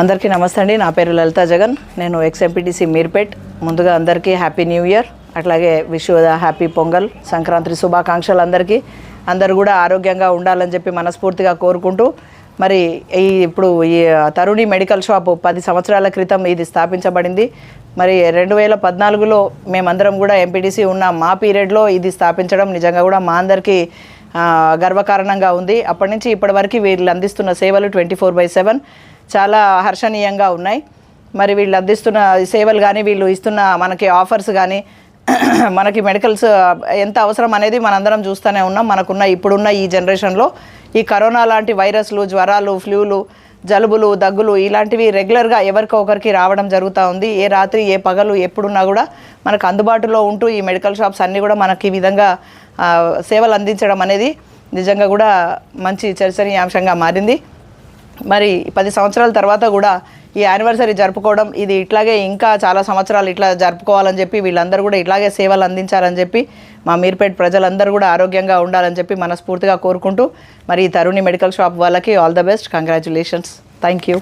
అందరికీ నమస్తే అండి. నా పేరు లలిత జగన్. నేను ఎక్స్ఎంపీటీసీ మీర్పేట్. ముందుగా అందరికీ హ్యాపీ న్యూ ఇయర్. అట్లాగే విష్ హ్యాపీ పొంగల్. సంక్రాంతి శుభాకాంక్షలు అందరికీ. అందరు కూడా ఆరోగ్యంగా ఉండాలని చెప్పి మనస్ఫూర్తిగా కోరుకుంటూ మరి ఈ ఇప్పుడు ఈ తరుణి మెడికల్ షాప్ పది సంవత్సరాల క్రితం ఇది స్థాపించబడింది. మరి రెండు వేల పద్నాలుగులో మేమందరం కూడా ఎంపీటీసీ ఉన్న మా పీరియడ్లో ఇది స్థాపించడం నిజంగా కూడా మా అందరికీ గర్వకారణంగా ఉంది. అప్పటి నుంచి ఇప్పటి వరకు వీళ్ళు అందిస్తున్న సేవలు ట్వంటీ ఫోర్ బై సెవెన్ చాలా హర్షణీయంగా ఉన్నాయి. మరి వీళ్ళు అందిస్తున్న సేవలు కానీ వీళ్ళు ఇస్తున్న మనకి ఆఫర్స్ కానీ మనకి మెడికల్స్ ఎంత అవసరం అనేది మనందరం చూస్తూనే ఉన్నాం. మనకున్న ఇప్పుడున్న ఈ జనరేషన్లో ఈ కరోనా లాంటి వైరస్లు జ్వరాలు ఫ్లూలు జలుబులు దగ్గులు ఇలాంటివి రెగ్యులర్గా ఎవరికి ఒకరికి రావడం జరుగుతూ ఉంది. ఏ రాత్రి ఏ పగలు ఎప్పుడున్నా కూడా మనకు అందుబాటులో ఉంటూ ఈ మెడికల్ షాప్స్ అన్నీ కూడా మనకి ఈ విధంగా సేవలు అందించడం అనేది నిజంగా కూడా మంచి చర్చనీయాంశంగా మారింది. మరి పది సంవత్సరాల తర్వాత కూడా ఈ యానివర్సరీ జరుపుకోవడం ఇది ఇట్లాగే ఇంకా చాలా సంవత్సరాలు ఇట్లా జరుపుకోవాలని చెప్పి వీళ్ళందరూ కూడా ఇట్లాగే సేవలు అందించాలని చెప్పి మా మీర్పేట్ ప్రజలందరూ కూడా ఆరోగ్యంగా ఉండాలని చెప్పి మనస్ఫూర్తిగా కోరుకుంటూ మరి ఈ తరుణి మెడికల్ షాప్ వాళ్ళకి all the best. Congratulations thank you